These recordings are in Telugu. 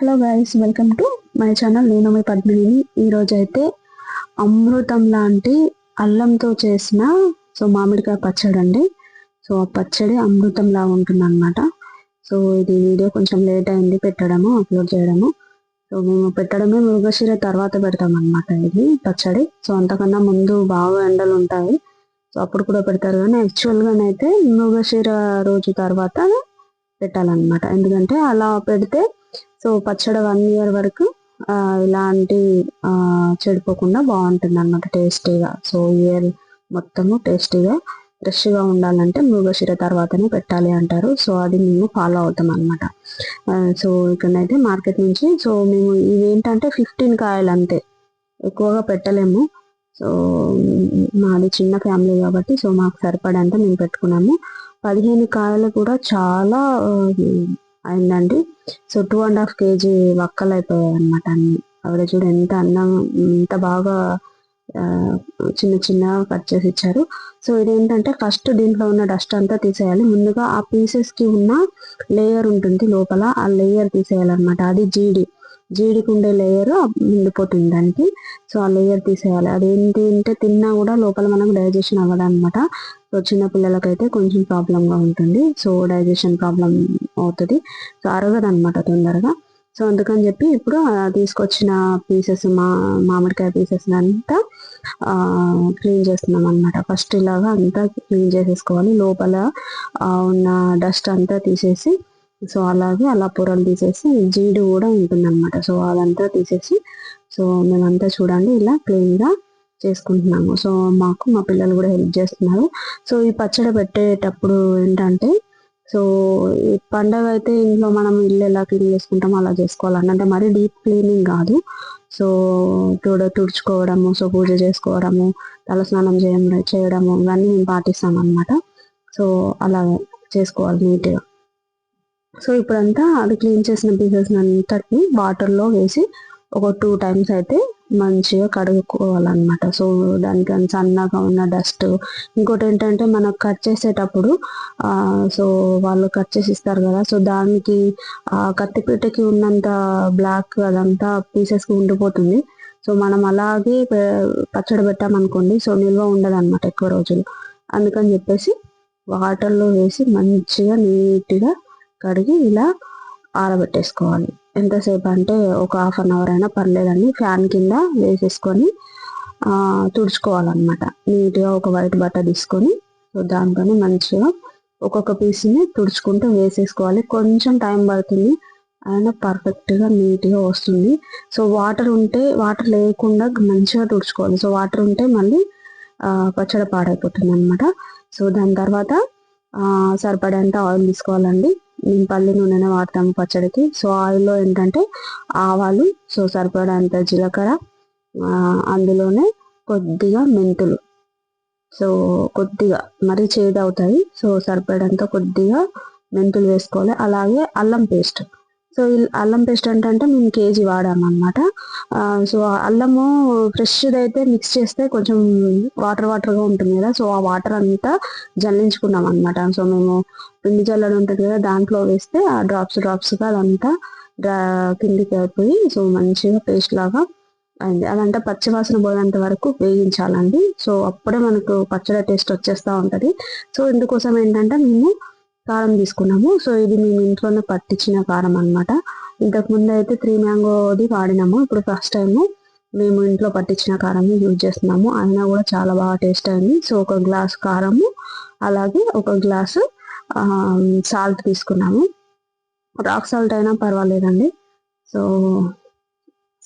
Hello guys welcome to my channel నేను మీ పద్మిని. ఈరోజు అయితే అమృతం లాంటి అల్లంతో చేసిన సో మామిడికాయ పచ్చడి అండి. సో ఆ పచ్చడి అమృతంలా ఉంటుంది అనమాట సో ఇది వీడియో కొంచెం లేట్ అయింది పెట్టడము అప్లోడ్ చేయడము. సో మేము పెట్టడమే మృగశిర తర్వాత పెడతాం అనమాట ఇది పచ్చడి. సో అంతకన్నా ముందు బాగా ఎండలు ఉంటాయి. సో అప్పుడు కూడా పెడతారు కానీ యాక్చువల్గానైతే మృగశిర రోజు తర్వాత పెట్టాలన్నమాట. ఎందుకంటే అలా పెడితే సో పచ్చడి వన్ ఇయర్ వరకు ఇలాంటి చెడిపోకుండా బాగుంటుంది అనమాట టేస్టీగా. సో ఇయర్ మొత్తము టేస్టీగా ఫ్రెష్గా ఉండాలంటే మృగశిర తర్వాతనే పెట్టాలి అంటారు. సో అది మేము ఫాలో అవుతాం అనమాట సో ఇక్కడైతే మార్కెట్ నుంచి సో మేము ఇవేంటంటే ఫిఫ్టీన్ కాయలు అంతే. ఎక్కువగా పెట్టలేము. సో మాది చిన్న ఫ్యామిలీ కాబట్టి సో మాకు సరిపడంత మేము పెట్టుకున్నాము. పదిహేను కాయలు కూడా చాలా అయిందండి. So two and half KG వక్కలు అయిపోయాయి అనమాట అన్ని. ఆవిడ చూడు ఎంత అన్నం ఎంత బాగా చిన్న చిన్న కట్ చేసి ఇచ్చారు. సో ఇదేంటంటే ఫస్ట్ దీంట్లో ఉన్న డస్ట్ అంతా తీసేయాలి. ముందుగా ఆ పీసెస్కి ఉన్న లేయర్ ఉంటుంది లోపల. ఆ లేయర్ తీసేయాలన్నమాట. అది జీడి. జీడికి ఉండే లేయర్ ఉండిపోతుంది దానికి. సో ఆ లేయర్ తీసేయాలి. అదేంటి అంటే తిన్నా కూడా లోపల మనకు డైజెషన్ అవ్వదు అనమాట చిన్న పిల్లలకైతే కొంచెం ప్రాబ్లంగా ఉంటుంది. సో డైజెషన్ ప్రాబ్లం అవుతుంది. సో అరగదనమాట తొందరగా. సో అందుకని చెప్పి ఇప్పుడు తీసుకొచ్చిన పీసెస్ మా మామిడికాయ పీసెస్ అంతా క్లీన్ చేస్తున్నాం అనమాట ఫస్ట్ ఇలాగా అంతా క్లీన్ చేసేసుకోవాలి. లోపల ఉన్న డస్ట్ అంతా తీసేసి సో అలాగే అలా పొరలు తీసేసి జీడి కూడా ఉంటుందన్నమాట. సో అదంతా తీసేసి సో మేమంతా చూడండి ఇలా క్లీన్గా చేసుకుంటున్నాము. సో మాకు మా పిల్లలు కూడా హెల్ప్ చేస్తున్నారు. సో ఈ పచ్చడి పెట్టేటప్పుడు ఏంటంటే సో ఈ పండగ అయితే ఇంట్లో మనం ఇల్లు ఎలా క్లీన్ చేసుకుంటామో అలా చేసుకోవాలని అంటే మరీ డీప్ క్లీనింగ్ కాదు. సో తుడ తుడుచుకోవడము సో పూజ చేసుకోవడము తల స్నానం చేయడం చేయడము ఇవన్నీ మేము పాటిస్తాం అనమాట సో అలా చేసుకోవాలి నీట్గా. సో ఇప్పుడంతా అది క్లీన్ చేసిన పీసెస్ అంతటిని వాటర్లో వేసి ఒక టూ టైమ్స్ అయితే మంచిగా కడుక్కోవాలన్నమాట. సో దానికి సన్నగా ఉన్న డస్ట్. ఇంకోటి ఏంటంటే మనం కట్ చేసేటప్పుడు సో వాళ్ళు కట్ చేసి ఇస్తారు కదా సో దానికి కత్తిపీటకి ఉన్నంత బ్లాక్ అదంతా పీసెస్కి ఉండిపోతుంది. సో మనం అలాగే పచ్చడి పెట్టామనుకోండి సో నిల్వ ఉండదు అనమాట ఎక్కువ రోజులు. అందుకని చెప్పేసి వాటర్లో వేసి మంచిగా నీట్గా కడిగి ఇలా ఆరబెట్టేసుకోవాలి. ఎంతసేపు అంటే ఒక హాఫ్ అన్ అవర్ అయినా పర్లేదండి. ఫ్యాన్ కింద వేసేసుకొని తుడుచుకోవాలన్నమాట. నీట్గా ఒక వైట్ బట్ట తీసుకొని సో మంచిగా ఒక్కొక్క పీస్ని తుడుచుకుంటూ వేసేసుకోవాలి. కొంచెం టైం పడుతుంది అయినా పర్ఫెక్ట్గా నీట్గా వస్తుంది. సో వాటర్ ఉంటే వాటర్ లేకుండా మంచిగా తుడుచుకోవాలి. సో వాటర్ ఉంటే మళ్ళీ పచ్చడి పాడైపోతుంది అనమాట సో దాని తర్వాత సరిపడేంత ఆయిల్ తీసుకోవాలండి. మేము పల్లి నూనెనే వాడతాము పచ్చడికి. సో ఆయిల్లో ఏంటంటే ఆవాలు సో సరిపడంత జీలకర్ర అందులోనే కొద్దిగా మెంతులు. సో కొద్దిగా మరీ చేదు అవుతాయి. సో సరిపడంత కొద్దిగా మెంతులు వేసుకోవాలి. అలాగే అల్లం పేస్ట్. సో అల్లం పేస్ట్ అంటే మేము కేజీ వాడామన్నమాట. సో అల్లము ఫ్రెష్ అయితే మిక్స్ చేస్తే కొంచెం వాటర్ వాటర్గా ఉంటుంది కదా సో ఆ వాటర్ అంతా జల్లించుకున్నాం అనమాట సో మేము పిండి జల్లడం ఉంటుంది కదా దాంట్లో వేస్తే ఆ డ్రాప్స్ డ్రాప్స్గా అదంతా కిందికి అయిపోయి సో మంచిగా పేస్ట్ లాగా అయింది. అదంతా పచ్చివాసన పోయేంత వరకు వేయించాలండి సో అప్పుడే మనకు పచ్చడి టేస్ట్ వచ్చేస్తా ఉంటుంది. సో ఇందుకోసం ఏంటంటే మేము కారం తీసుకున్నాము. సో ఇది మేము ఇంట్లోనే పట్టించిన కారం అనమాట ఇంతకు ముందు అయితే త్రీ మ్యాంగోది వాడినాము. ఇప్పుడు ఫస్ట్ టైం మేము ఇంట్లో పట్టించిన కారం యూజ్ చేస్తున్నాము. అయినా కూడా చాలా బాగా టేస్ట్ అయింది. సో ఒక గ్లాస్ కారము అలాగే ఒక గ్లాసు సాల్ట్ తీసుకున్నాము. రాక్ సాల్ట్ అయినా పర్వాలేదండి. సో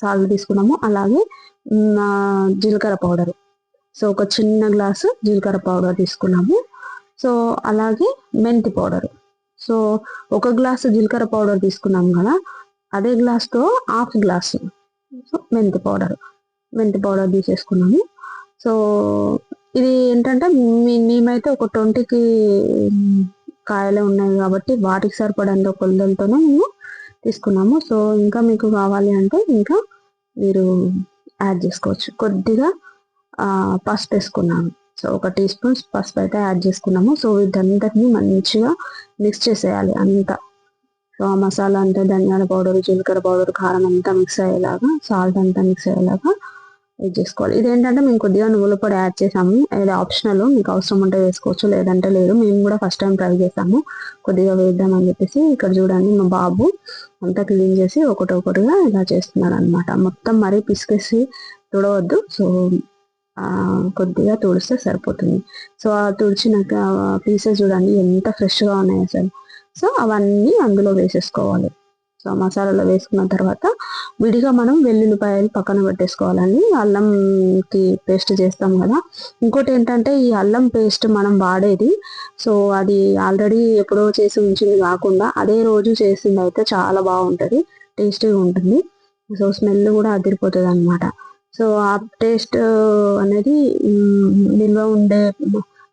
సాల్ట్ తీసుకున్నాము. అలాగే జీలకర్ర పౌడర్. సో ఒక చిన్న గ్లాసు జీలకర్ర పౌడర్ తీసుకున్నాము. సో అలాగే మెంతి పౌడర్. సో ఒక గ్లాసు జీలకర్ర పౌడర్ తీసుకున్నాం కదా అదే గ్లాస్తో హాఫ్ గ్లాసు సో మెంతి పౌడర్. మెంతి పౌడర్ తీసేసుకున్నాము. సో ఇది ఏంటంటే మీ- మేమైతే ఒక ట్వంటీకి కాయలే ఉన్నాయి కాబట్టి వాటికి సరిపడంత కొలతలతోనే మేము తీసుకున్నాము. సో ఇంకా మీకు కావాలి అంటే ఇంకా మీరు యాడ్ చేసుకోవచ్చు. కొద్దిగా పసుపు వేసుకున్నాము సో ఒక టీ స్పూన్ పసుపు అయితే యాడ్ చేసుకున్నాము. సో వీటందరినీ మంచిగా మిక్స్ చేసేయాలి అంతా. సో సో ఆ మసాలా అంతా ధనియాల పౌడర్ జీలకర్ర పౌడర్ కారం అంతా మిక్స్ అయ్యేలాగా సాల్ట్ అంతా మిక్స్ అయ్యేలాగా ఇది చేసుకోవాలి. ఇదేంటంటే మేము కొద్దిగా నువ్వుల పొడి యాడ్ చేసాము. ఇది ఆప్షనల్ మీకు అవసరం ఉంటే వేసుకోవచ్చు లేదంటే లేదు. మేము కూడా ఫస్ట్ టైం ట్రై చేసాము. కొద్దిగా వేద్దామని చెప్పేసి ఇక్కడ చూడండి మా బాబు అంతా క్లీన్ చేసి ఒకటి ఒకటిగా ఇలా చేస్తున్నాడు అనమాట మొత్తం మరీ పిసికేసి తుడవద్దు. సో కొద్దిగా తుడిస్తే సరిపోతుంది. సో ఆ తుడిచినాక పీసెస్ చూడండి ఎంత ఫ్రెష్గా ఉన్నాయి అసలు. సో అవన్నీ అందులో వేసేసుకోవాలి. సో మసాలాలో వేసుకున్న తర్వాత విడిగా మనం వెల్లుల్లిపాయలు పక్కన పెట్టేసుకోవాలండి. అల్లంకి పేస్ట్ చేస్తాం కదా. ఇంకోటి ఏంటంటే ఈ అల్లం పేస్ట్ మనం వాడేది సో అది ఆల్రెడీ ఎప్పుడో చేసి ఉంచింది కాకుండా అదే రోజు చేసింది అయితే చాలా బాగుంటుంది టేస్టీగా ఉంటుంది. సో స్మెల్ కూడా అదిరిపోతుంది అనమాట సో ఆ టేస్ట్ అనేది నిల్వ ఉండే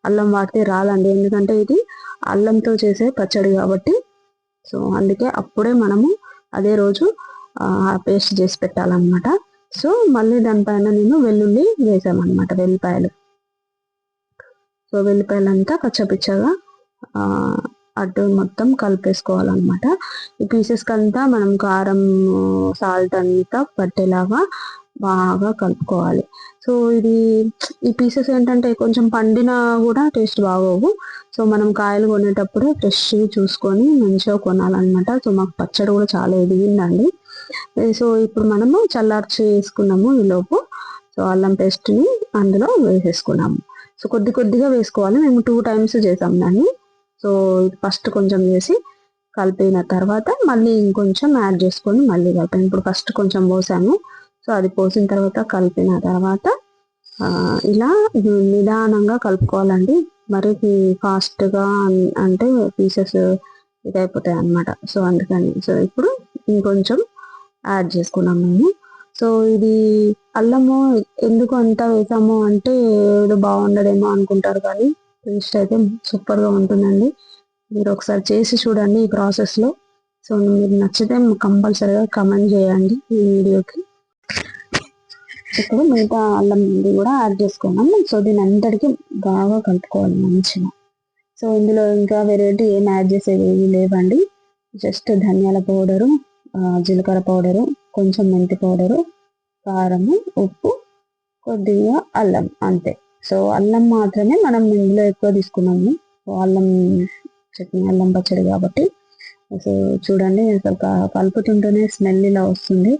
అల్లం వాడితే రాదండి. ఎందుకంటే ఇది అల్లంతో చేసే పచ్చడి కాబట్టి. సో అందుకే అప్పుడే మనము అదే రోజు పేస్ట్ చేసి పెట్టాలన్నమాట. సో మళ్ళీ దానిపైన నేను వెల్లుల్లి వేసామన్నమాట వెల్లిపాయలు. సో వెల్లిపాయలంతా పచ్చపిచ్చగా అడ్డు మొత్తం కలిపేసుకోవాలన్నమాట. ఈ పీసెస్కి అంతా మనం కారం సాల్ట్ అంతా పట్టేలాగా బాగా కలుపుకోవాలి. సో ఇది ఈ పీసెస్ ఏంటంటే కొంచెం పండినా కూడా టేస్ట్ బాగోవు. సో మనం కాయలు కొనేటప్పుడు ఫ్రెష్వి చూసుకొని మంచిగా కొనాలన్నమాట. సో మాకు పచ్చడి కూడా చాలా ఎదిగిందండి. సో ఇప్పుడు మనము చల్లార్చి వేసుకున్నాము ఈలోపు సో అల్లం పేస్ట్ని అందులో వేసేసుకున్నాము. సో కొద్ది కొద్దిగా వేసుకోవాలి. మేము టూ టైమ్స్ చేసాం దాన్ని. సో ఫస్ట్ కొంచెం చేసి కలిపిన తర్వాత మళ్ళీ ఇంకొంచెం యాడ్ చేసుకొని మళ్ళీ కలిపాను ఇప్పుడు ఫస్ట్ కొంచెం పోసాము. సో అది పోసిన తర్వాత కలిపిన తర్వాత ఇలా నిదానంగా కలుపుకోవాలండి. మరి ఫాస్ట్గా అంటే పీసెస్ ఇదైపోతాయి అనమాట సో అందుకని సో ఇప్పుడు ఇంకొంచెం యాడ్ చేసుకున్నాం మేము. సో ఇది అల్లము ఎందుకు అంతా వేసాము అంటే ఏదో బాగుండదేమో అనుకుంటారు కానీ టేస్ట్ అయితే సూపర్గా ఉంటుందండి. మీరు ఒకసారి చేసి చూడండి ఈ ప్రాసెస్లో. సో మీరు నచ్చితే కంపల్సరీగా కమెంట్ చేయండి ఈ వీడియోకి. ఇప్పుడు మిగతా అల్లం కూడా యాడ్ చేసుకున్నాం. సో దీని అంతటికి బాగా కలుపుకోవాలి మంచిగా. సో ఇందులో ఇంకా వెరైటీ ఏం యాడ్ చేసేది ఏమి లేవండి. జస్ట్ ధనియాల పౌడరు జీలకర్ర పౌడరు కొంచెం మెంతి పౌడరు కారము ఉప్పు కొద్దిగా అల్లం అంతే. సో అల్లం మాత్రమే మనం ఇందులో ఎక్కువ తీసుకున్నాము. అల్లం చట్నీ అల్లం పచ్చడి కాబట్టి. సో చూడండి అసలు కలుపుతుంటేనే స్మెల్ ఇలా వస్తుంది.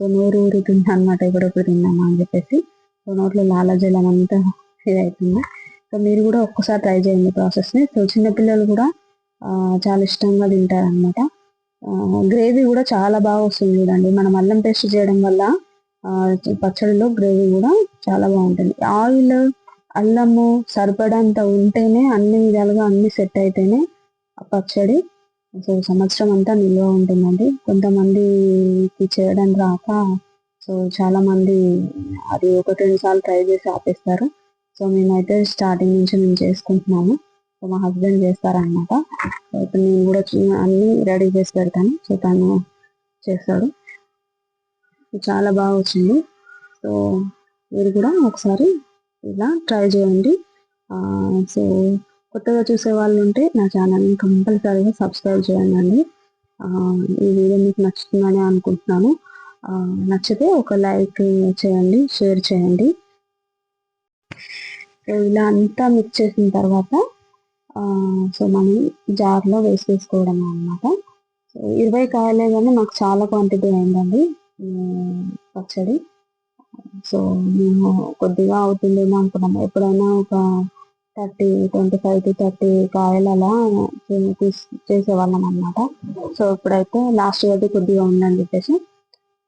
సో నోరు ఊరుతుంది అనమాట ఎప్పుడెప్పుడు తిన్నామా అని చెప్పేసి. సో నోట్లో లాలజలం అంతా ఇదవుతుంది సో మీరు కూడా ఒక్కసారి ట్రై చేయండి ప్రాసెస్ని. సో చిన్నపిల్లలు కూడా చాలా ఇష్టంగా తింటారనమాట. గ్రేవీ కూడా చాలా బాగా వస్తుంది చూడండి. మనం అల్లం పేస్ట్ చేయడం వల్ల పచ్చడిలో గ్రేవీ కూడా చాలా బాగుంటుంది. ఆయిల్ అల్లము సరిపడంత ఉంటేనే అన్ని విధాలుగా అన్ని సెట్ అయితేనే పచ్చడి సో సంవత్సరం అంతా నిల్వ ఉంటుందండి. కొంతమందికి చేయడం రాక సో చాలా మంది అది ఒకటి రెండు సార్లు ట్రై చేసి ఆపేస్తారు. సో మేమైతే స్టార్టింగ్ నుంచి మేము చేసుకుంటున్నాము. సో మా హస్బెండ్ చేస్తారనమాట ఇప్పుడు నేను కూడా అన్ని రెడీ చేసి పెడతాను. సో తను చేస్తాడు. చాలా బాగా వచ్చింది. సో మీరు కూడా ఒకసారి ఇలా ట్రై చేయండి. సో కొత్తగా చూసే వాళ్ళు ఉంటే నా ఛానల్ని కంపల్సరీగా సబ్స్క్రైబ్ చేయండి. ఈ వీడియో మీకు నచ్చుతుందని అనుకుంటున్నాను. నచ్చితే ఒక లైక్ చేయండి షేర్ చేయండి. ఇలా అంతా మిక్స్ చేసిన తర్వాత సో మనం జార్లో వేసి వేసుకోవడం అనమాట సో ఇరవై కాయలే కానీ మాకు చాలా క్వాంటిటీ అయిందండి పచ్చడి. సో మేము కొద్దిగా అవుతుందేమో అనుకున్నాము. ఎప్పుడైనా ఒక thirty twenty five to thirty కాయలు అలా చేసేవాళ్ళం అనమాట సో ఇప్పుడైతే లాస్ట్ ఇయర్ కొద్దిగా ఉందని చెప్పేసి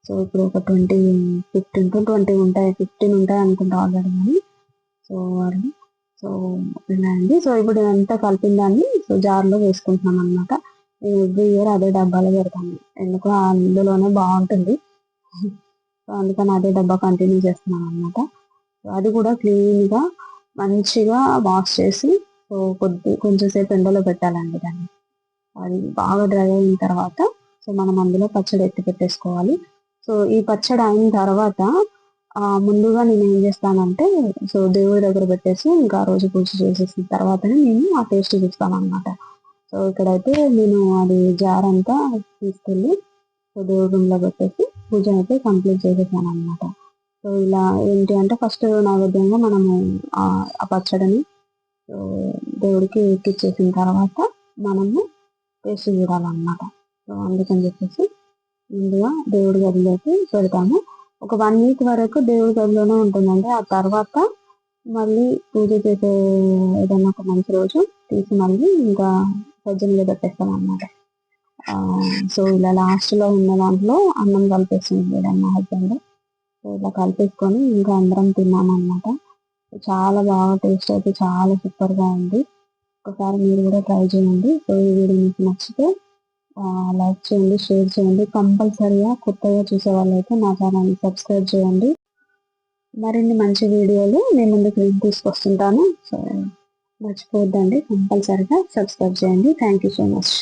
సో ఇప్పుడు ఒక ట్వంటీ ఫిఫ్టీన్ టు ట్వంటీ ఉంటాయి ఫిఫ్టీన్ ఉంటాయి అనుకుంటా ఆల్రెడీ కానీ సో వాళ్ళు సో ఇలా అండి. సో ఇప్పుడు ఇదంతా కలిపిన దాన్ని సో జార్లో వేసుకుంటున్నాం అనమాట ఎవ్రీ ఇయర్ అదే డబ్బాలో పెడతాను ఎందుకు అందులోనే బాగుంటుంది. సో అందుకని అదే డబ్బా కంటిన్యూ చేస్తున్నాను అనమాట అది కూడా క్లీన్గా మంచిగా వాష్ చేసి కొద్ది కొంచెంసేపు ఎండలో పెట్టాలండి దాన్ని. అది బాగా డ్రై అయిన తర్వాత సో మనం అందులో పచ్చడి ఎత్తి పెట్టేసుకోవాలి. సో ఈ పచ్చడి అయిన తర్వాత ముందుగా నేను ఏం చేస్తానంటే సో దేవుడి దగ్గర పెట్టేసి ఇంకా రోజు పూజ చేసేసిన తర్వాతనే నేను ఆ టేస్ట్ చూస్తాను అనమాట సో ఇక్కడైతే నేను అది జార్ అంతా తీసుకెళ్ళి సో దేవుడి రూమ్లో పెట్టేసి పూజ అయితే కంప్లీట్ చేసేసాను అనమాట సో ఇలా ఏంటి అంటే ఫస్ట్ నైవేద్యంగా మనము ఆ పచ్చడిని సో దేవుడికి ఎక్కిచ్చేసిన తర్వాత మనము టేస్ట్ చూడాలన్నమాట. సో అందుకని చెప్పేసి ముందుగా దేవుడి గదిలోకి పెడతాము ఒక వన్ వీక్ వరకు దేవుడి గదిలోనే ఉంటుందండి. ఆ తర్వాత మళ్ళీ పూజ చేసే ఏదైనా ఒక మంచి రోజు తీసి మళ్ళీ ఇంకా సజ్జ మీద పెట్టేస్తాం సో ఇలా లాస్ట్లో ఉన్న దాంట్లో అన్నం కలిపేస్తుంది మా హస్బెండ్ ఇలా కలిపేసుకొని ఇంకా అందరం తిన్నామన్నమాట. చాలా బాగా టేస్ట్ అయితే చాలా సూపర్గా ఉంది. ఒకసారి మీరు కూడా ట్రై చేయండి. సో ఈ వీడియో మీకు నచ్చితే లైక్ చేయండి షేర్ చేయండి. కంపల్సరీగా కొత్తగా చూసే వాళ్ళైతే నా ఛానల్ని సబ్స్క్రైబ్ చేయండి. మరిన్ని మంచి వీడియోలు నేను ముందుకు తీసుకొస్తుంటాను. సో మర్చిపోద్దండి. కంపల్సరీగా సబ్స్క్రైబ్ చేయండి. Thank you so much.